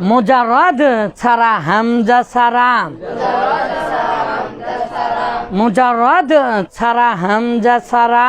মুজারদ ছাড়া হামজা ছাড়া মুজারদ ছাড়া হামজা ছাড়া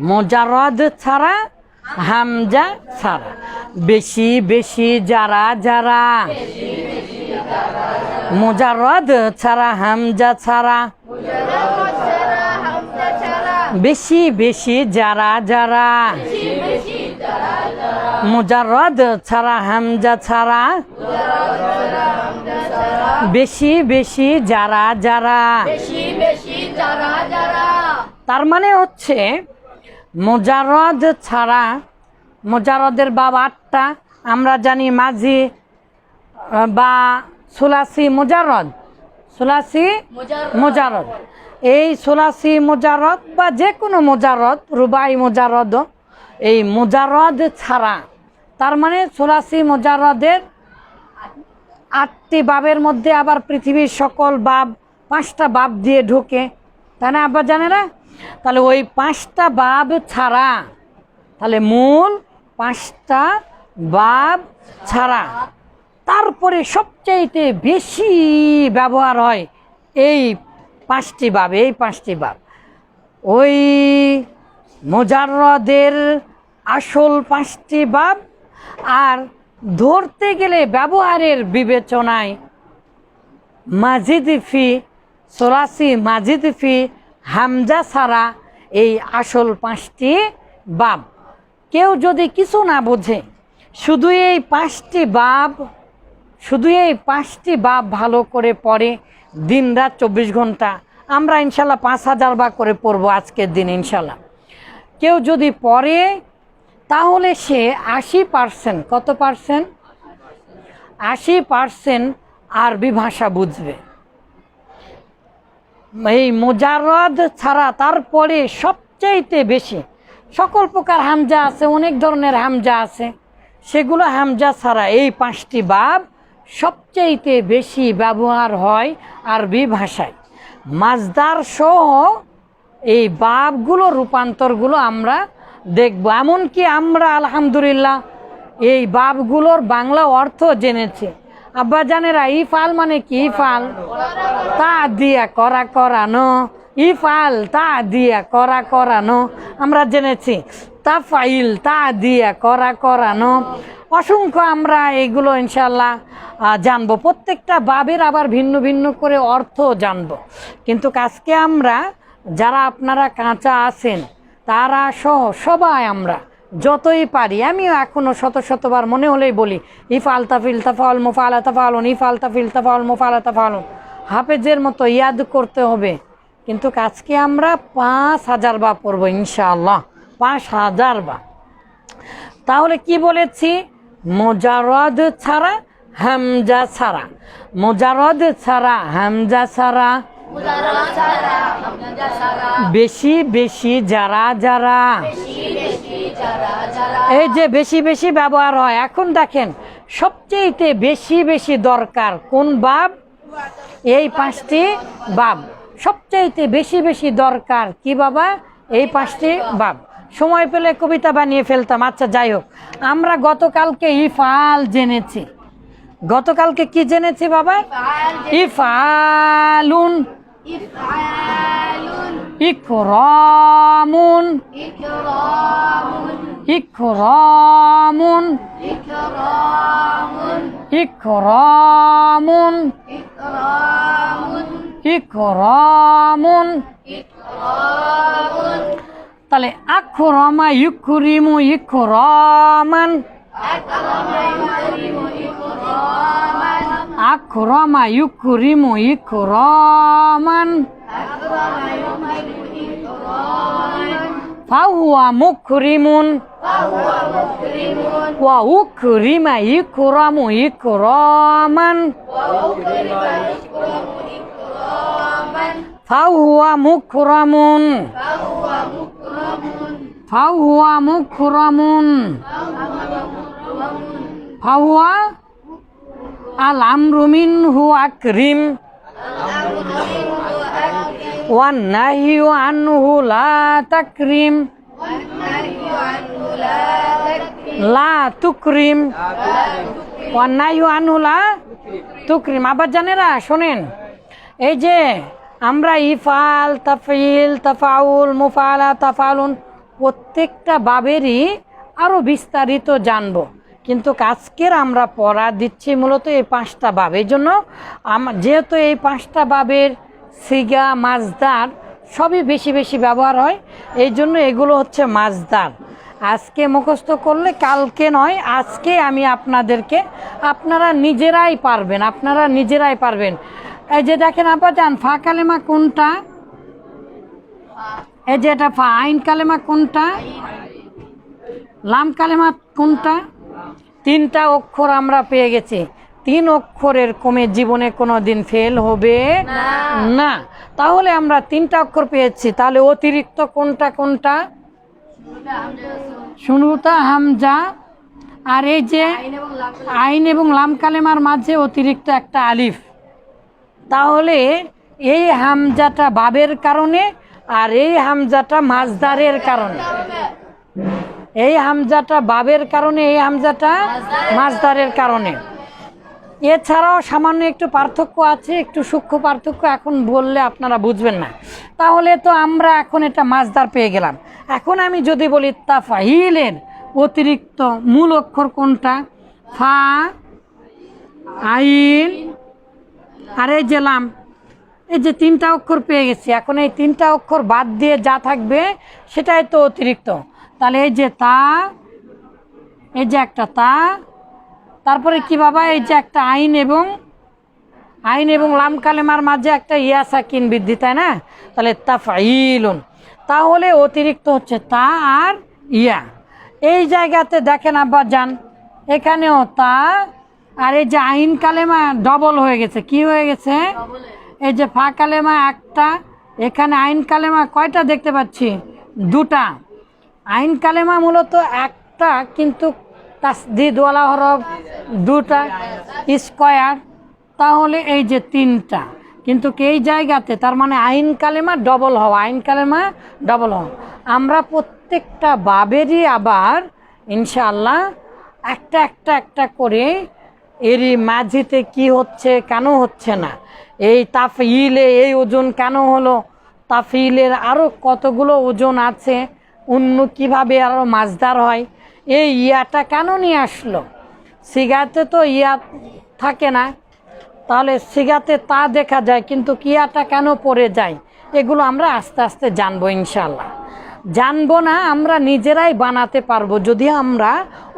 মুজারদ ছাড়া হামজা ছাড়া বেশি বেশি যারা যারা। মুজারদ ছাড়া হামজা ছাড়া বেশি বেশি যারা যারা। মুজারদ ছাড়া হামজা ছাড়া। বেশি বেশি যারা যারা। তার মানে হচ্ছে মোজারদ ছাড়া মোজারদের বাবা আটটা আমরা জানি মাঝি বা সুলাসি মোজারদ সুলাসি মুজার মোজারদ এই সুলাসি মোজারদ বা যে কোনো মোজারদ রুবাই মোজারদ এই মোজারদ ছাড়া। তার মানে সুলাসি মোজারদের আটটি বাবের মধ্যে আবার পৃথিবীর সকল বাব, পাঁচটা বাব দিয়ে ঢোকে। তাই না, আব্বা জানে না তাহলে ওই পাঁচটা বাব ছাড়া, তাহলে মূল পাঁচটা বাব ছাড়া। তারপরে সবচাইতে বেশি ব্যবহার হয় এই পাঁচটি বাব এই পাঁচটি বাব ওই মোজারদের আসল পাঁচটি বাব আর ধরতে গেলে ব্যবহারের বিবেচনায় মাজিদিফি সোরাসি মাজিদিফি হামজা ছাড়া এই আসল পাঁচটি বাব কেউ যদি কিছু না বোঝে, শুধু এই পাঁচটি বাব শুধু এই পাঁচটি বাব ভালো করে পড়ে দিন রাত চব্বিশ ঘণ্টা। আমরা ইনশাল্লাহ পাঁচ হাজার বা করে পড়ব আজকের দিন ইনশাল্লাহ। কেউ যদি পড়ে, তাহলে সে আশি পার্সেন্ট, কত পার্সেন্ট? আশি পার্সেন্ট আরবি ভাষা বুঝবে। এই মোজারদ ছাড়া তারপরে সবচাইতে বেশি সকল প্রকার হামজা আছে, অনেক ধরনের হামজা আছে। সেগুলো হামজা ছাড়া এই পাঁচটি বাব সবচাইতে বেশি ব্যবহার হয় আরবি ভাষায়। মাজদার সহ এই বাবগুলো রূপান্তরগুলো আমরা দেখব। এমনকি আমরা, আলহামদুলিল্লাহ, এই বাবগুলোর বাংলা অর্থ জেনেছি। আব্বা জানেরা ইফাল মানে কি? ইফাল। তা দিয়া করা করানো। ইফাল তা দিয়া করা করানো। আমরা জেনেছি। তা ফাইল, তা দিয়া করা করানো অসংখ্য আমরা এগুলো ইনশাল্লাহ জানব। প্রত্যেকটা বাবের আবার ভিন্ন ভিন্ন করে অর্থ জানব। কিন্তু আজকে আমরা, যারা আপনারা কাঁচা আছেন, তারা সহ সবাই আমরা, যতই পারি, আমিও এখনও শত শতবার মনে হলেই বলি ইফাল তাফিল তাফাল মোফালা তাফালন ইফাল তাফিল তাফাল মোফালা তাফালন হাফেজের মতো ইয়াদ করতে হবে। কিন্তু আজকে আমরা পাঁচ হাজার বা পড়ব ইনশাআল্লাহ। পাঁচ হাজার বা। তাহলে কি বলেছি? মোজারদ ছাড়া, হামজা ছাড়া। মোজারদ ছাড়া, হামজা ছাড়া। বেশি বেশি, যারা যারা। এই যে বেশি বেশি ব্যবহার হয়। এখন দেখেন, সবচেয়েতে বেশি বেশি দরকার কোন বাব? এই পাঁচটি বাব। সবচাইতে বেশি বেশি দরকার কি বাবা? এই পাঁচটি বাব। সময় পেলে কবিতা বানিয়ে ফেলতাম। আচ্ছা যাই হোক। আমরা গতকালকে ইফাল জেনেছি। গতকালকে কি জেনেছি বাবা? ইফালুন। ইকরামুন ইকরামুন ইকরামুন ইকরামুন ইকরামুন তাহলে আক্ষরমা ইক্ষুরিমু ইক্ষরমান আক্ষরমা ইক্ষুরিমু ইক্ষরমান فهو مكرم وأكرم يكرم إكراما فهو مكرم ফাহুয়া মুকরামুন ফাহুয়া আল আমরু মিনহু আকরিম। ওয়ান নাহিউ আনহু লা তাকরিম। লা তুকরিম। অন্যায় আনহু লা তুকরিম। আবার জানেরা, শোনেন, এই যে আমরা ইফাল তাফিল তাফাউল, মুফালা, তাফালুন প্রত্যেকটা বাবেরই আরও বিস্তারিত জানব। কিন্তু আজকের আমরা পড়া দিচ্ছি মূলত এই পাঁচটা বাব। এই জন্য যেহেতু এই পাঁচটা বাবের সিগা মাজদার সবই বেশি বেশি ব্যবহার হয়, এই জন্য এগুলো হচ্ছে মাজদার আজকে মুখস্থ করলে কালকে নয়, আজকে আমি আপনাদেরকে, আপনারা নিজেরাই পারবেন, আপনারা নিজেরাই পারবেন। এই যে দেখেন আপা যান ফা কালেমা কোনটা? এই যে এটা ফা আইন কালেমা কোনটা? লাম কালেমা কোনটা? তিনটা অক্ষর আমরা পেয়ে গেছি। তিন অক্ষরের কমে জীবনে কোনো দিন ফেল হবে না। তাহলে আমরা তিনটা অক্ষর পেয়েছি। তাহলে অতিরিক্ত কোনটা কোনটা? শুনুতা হামজা। আর এই যে আইন এবং লাম কালেমার মাঝে অতিরিক্ত একটা আলিফ। তাহলে এই হামজাটা বাবের কারণে আর এই হামজাটা মাজদারের কারণে। এই হামজাটা বাবের কারণে, এই হামজাটা মাজদারের কারণে। এছাড়াও সামান্য একটু পার্থক্য আছে, একটু সূক্ষ্ম পার্থক্য এখন বললে আপনারা বুঝবেন না। তাহলে তো আমরা এখন এটা মাজদার পেয়ে গেলাম। এখন আমি যদি বলি তাফাহিলের অতিরিক্ত মূল অক্ষর কোনটা? ফা আইন আর এই যে লাম এই যে তিনটা অক্ষর পেয়ে গেছি, এখন এই তিনটা অক্ষর বাদ দিয়ে যা থাকবে সেটাই তো অতিরিক্ত। তাহলে এই যে তা, এই যে একটা তা, তারপরে কি বাবা, এই যে একটা আইন এবং আইন এবং লাম কালেমার মাঝে একটা ইয়া সাকিন বৃদ্ধি, তাই না? তাহলে তাফাইলুন। তাহলে অতিরিক্ত হচ্ছে তা আর ইয়া। এই জায়গাতে দেখেন আব্বা যান এখানেও তা, আর এই যে আইন কালেমা ডবল হয়ে গেছে, কি হয়ে গেছে? এই যে ফা কালেমা একটা, এখানে আইন কালেমা কয়টা দেখতে পাচ্ছি? দুটা। আইন কালেমা মূলত একটা, কিন্তু তাসদিদওয়ালা হরফ দুটা, স্কয়ার, তাহলে এই যে তিনটা। কিন্তু এই জায়গাতে? তার মানে আইন কালেমা ডবল হওয়া, আইন কালেমা ডবল হওয়া। আমরা প্রত্যেকটা বাবেরই আবার, ইনশাআল্লাহ, একটা একটা একটা করে এরই মাঝিতে কি হচ্ছে, কেন হচ্ছে না। এই তাফইলে এই ওজন কেন হলো? তাফিলের আরও কতগুলো ওজন আছে? অন্য কীভাবে আরও মাছদার হয়? এই ইয়াটা কেন নিয়ে আসলো? সিগাতে তো ইয়া থাকে না। তাহলে সিগাতে তা দেখা যায়, কিন্তু কিয়াটা কেন পড়ে যায়? এগুলো আমরা আস্তে আস্তে জানব ইনশাল্লাহ জানব না, আমরা নিজেরাই বানাতে পারব, যদি আমরা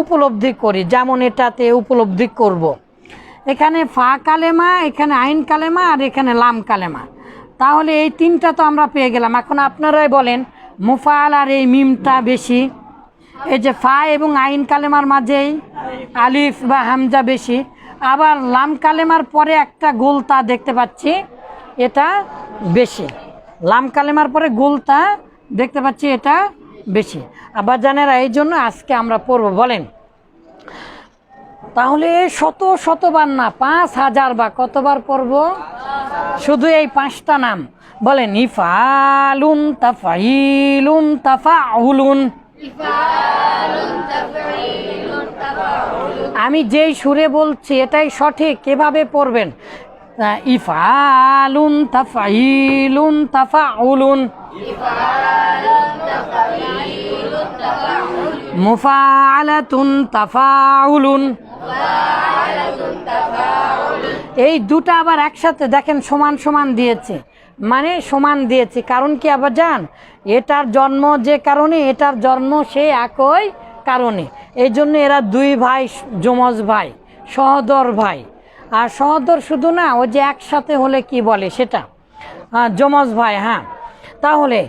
উপলব্ধি করি। যেমন এটাতে উপলব্ধি করব। এখানে ফা কালেমা, এখানে আইন কালেমা আর এখানে লাম কালেমা। তাহলে এই তিনটা তো আমরা পেয়ে গেলাম। এখন আপনারাই বলেন মুফাল আর এই মিমটা বেশি? এই যে ফা এবং আইন কালেমার মাঝেই আলিফ বা হামজা বেশি। আবার লাম কালেমার পরে একটা গোলতা দেখতে পাচ্ছি, এটা বেশি। লাম কালেমার পরে গোলতা দেখতে পাচ্ছি, এটা বেশি। আবার জানেরা এই জন্য আজকে আমরা পড়ব। বলেন তাহলে শত শতবার না পাঁচ হাজার বা কতবার পড়ব? শুধু এই পাঁচটা নাম। বলেন ইফালুন তাফাইলুন তাফাউলুন। আমি যেই সুরে বলছি এটাই সঠিক। কীভাবে পড়বেন। আহ, ইফালুন তাফাইলুন তাফাউলুন। মুফালাতুন তাফাউলুন। এই দুটা আবার একসাথে দেখেন সমান সমান দিয়েছে। মানে সমান দিয়েছে, কারণ কি আবার জান? এটার জন্ম যে কারণে, এটার জন্ম সে একই কারণে। এই জন্য এরা দুই ভাই, যমজ ভাই, সহদর ভাই। আর সহদর শুধু না ও যে একসাথে হলে কি বলে সেটা? যমজ ভাই হ্যাঁ। তাহলে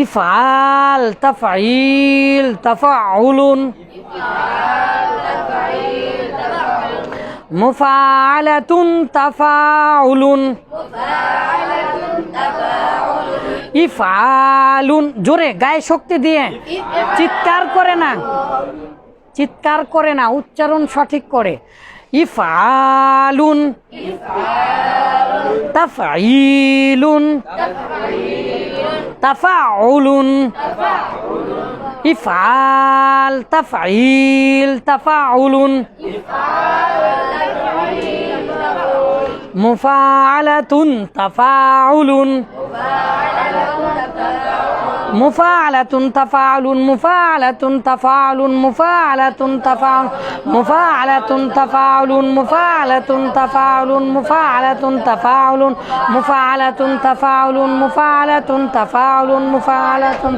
ইফাল তাফাইল তাফাউলুন মুফালাতুন তাফাউলুন ইফালুন জোরে, গায়ে শক্তি দিয়ে। চিৎকার করে না। চিৎকার করে না, উচ্চারণ সঠিক করে। ইফালুন তাফাইলুন তাফাউলুন ইফআল তাফঈল তাফাউলুন মুফালাতুন তাফাউলুন। মুফালাতুন তাফাউলুন মুফালাতুন তাফাউলুন মুফালাতুন তাফাউল মুফালাতুন তাফাউলুন মুফালাতুন তাফাউলুন মুফালাতুন তাফাউলুন মুফালাতুন তাফাউলুন মুফালাতুন তাফাউলুন মুফালাতুন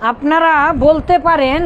আপনারা বলতে পারেন